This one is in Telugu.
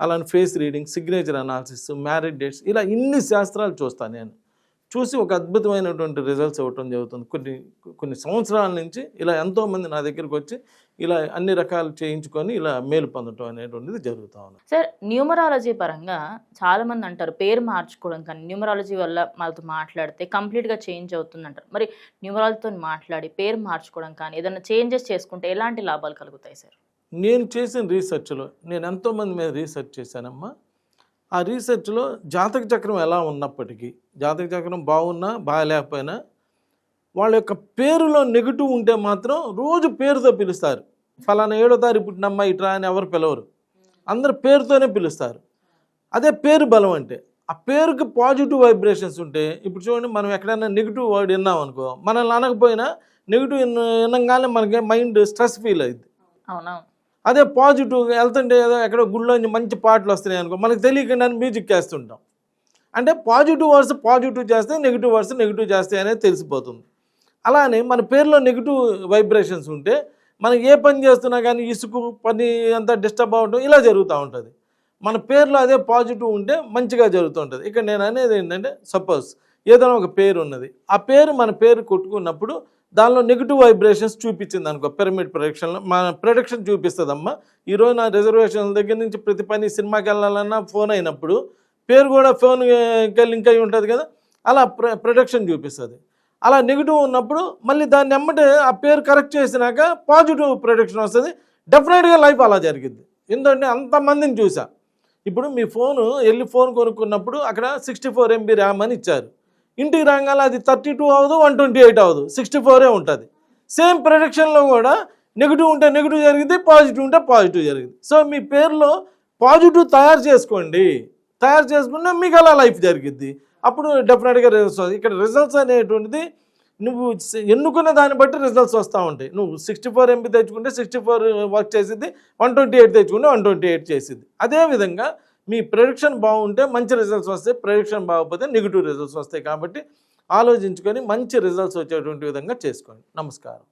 అలానే face reading signature analysis marriage dates ఇలా ఇన్ని శాస్త్రాలు చూస్తాను నేను. చూసి ఒక అద్భుతమైనటువంటి రిజల్ట్స్ ఇవ్వటం జరుగుతుంది. కొన్ని కొన్ని సంవత్సరాల నుంచి ఇలా ఎంతోమంది నా దగ్గరికి వచ్చి ఇలా అన్ని రకాలు చేయించుకొని ఇలా మేలు పొందటం అనేటువంటిది జరుగుతూ ఉంది. సార్ న్యూమరాలజీ పరంగా చాలామంది అంటారు పేరు మార్చుకోవడం కానీ న్యూమరాలజీ వల్ల వాళ్ళతో మాట్లాడితే కంప్లీట్గా చేంజ్ అవుతుంది అంటారు. మరి న్యూమరాలజీతో మాట్లాడి పేరు మార్చుకోవడం కానీ ఏదైనా చేంజెస్ చేసుకుంటే ఎలాంటి లాభాలు కలుగుతాయి సార్? నేను చేసిన రీసెర్చ్లో నేను ఎంతోమంది మీద రీసెర్చ్ చేశానమ్మా. ఆ రీసెర్చ్లో జాతక చక్రం ఎలా ఉన్నప్పటికీ జాతక చక్రం బాగున్నా బాగాలేకపోయినా వాళ్ళ యొక్క పేరులో నెగిటివ్ ఉంటే మాత్రం రోజు పేరుతో పిలుస్తారు. ఫలానా ఏడో తారీఖు పుట్టినమ్మ ఇట్రా అని ఎవరు పిలవరు. అందరు పేరుతోనే పిలుస్తారు. అదే పేరు బలం అంటే ఆ పేరుకి పాజిటివ్ వైబ్రేషన్స్ ఉంటే ఇప్పుడు చూడండి మనం ఎక్కడైనా నెగిటివ్ వర్డ్ విన్నాం అనుకో మనల్ని అనకపోయినా నెగిటివ్ వినగానే మనకి మైండ్ స్ట్రెస్ ఫీల్ అవుతుంది అవునా అదే పాజిటివ్ వెళ్తుంటే ఏదో ఎక్కడో గుళ్ళో మంచి పాటలు వస్తున్నాయి అనుకో మనకు తెలియకుండా మ్యూజిక్ వేస్తుంటాం అంటే పాజిటివ్ వర్డ్స్ పాజిటివ్ చేస్తే నెగిటివ్ వర్డ్స్ నెగిటివ్ చేస్తాయి అనేది తెలిసిపోతుంది. అలానే మన పేరులో నెగిటివ్ వైబ్రేషన్స్ ఉంటే మనం ఏ పని చేస్తున్నా కానీ ఇసుకు పని అంతా డిస్టర్బ్ అవ్వడం ఇలా జరుగుతూ ఉంటుంది. మన పేరులో అదే పాజిటివ్ ఉంటే మంచిగా జరుగుతుంటుంది ఇక్కడ నేను అనేది ఏంటంటే సపోజ్ ఏదైనా ఒక పేరు ఉన్నది. ఆ పేరు మన పేరు కొట్టుకున్నప్పుడు దానిలో నెగిటివ్ వైబ్రేషన్స్ చూపించింది అనుకో పిరమిడ్ ప్రొడక్షన్లో మన ప్రొడక్షన్ చూపిస్తుందమ్మా. ఈరోజు నా రిజర్వేషన్ దగ్గర నుంచి ప్రతి పని సినిమాకి వెళ్ళాలన్నా ఫోన్ అయినప్పుడు పేరు కూడా ఫోన్కి లింక్ అయి ఉంటుంది కదా. అలా ప్ర ప్రొడక్షన్ చూపిస్తుంది. అలా నెగిటివ్ ఉన్నప్పుడు మళ్ళీ దాన్ని ఎమ్మటే ఆ పేరు కరెక్ట్ చేసినాక పాజిటివ్ ప్రొడక్షన్ వస్తుంది. డెఫినెట్గా లైఫ్ అలా జరిగింది ఎందుకంటే అంతమందిని చూసా. ఇప్పుడు మీ ఫోను వెళ్ళి ఫోన్ కొనుక్కున్నప్పుడు అక్కడ సిక్స్టీ ఫోర్ ఎంబీ ర్యామ్ అని ఇచ్చారు. ఇంటికి రాగానే అది థర్టీ టూ అవ్వదు వన్ ట్వంటీ ఎయిట్ అవ్వదు. సిక్స్టీ ఫోరే ఉంటుంది. సేమ్ ప్రొడక్షన్లో కూడా నెగిటివ్ ఉంటే నెగిటివ్ జరిగింది పాజిటివ్ ఉంటే పాజిటివ్ జరిగింది. సో మీ పేరులో పాజిటివ్ తయారు చేసుకోండి. తయారు చేసుకుంటే మీకు అలా లైఫ్ జరిగిద్ది. అప్పుడు డెఫినెట్గా రిజల్ట్స్ ఇక్కడ రిజల్ట్స్ అనేటువంటిది నువ్వు ఎన్నుకున్న దాన్ని బట్టి రిజల్ట్స్ వస్తూ ఉంటాయి. నువ్వు సిక్స్టీ ఫోర్ ఎంపీ తెచ్చుకుంటే సిక్స్టీ ఫోర్ వర్క్ చేసిద్ది వన్ ట్వంటీ ఎయిట్ తెచ్చుకుంటే వన్ ట్వంటీ ఎయిట్ చేసిద్ది అదేవిధంగా మీ ప్రొడక్షన్ బాగుంటే మంచి రిజల్ట్స్ వస్తాయి ప్రొడక్షన్ బాగపోతే నెగిటివ్ రిజల్ట్స్ వస్తాయి కాబట్టి ఆలోచించుకొని మంచి రిజల్ట్స్ వచ్చేటువంటి విధంగా చేసుకోండి. నమస్కారం.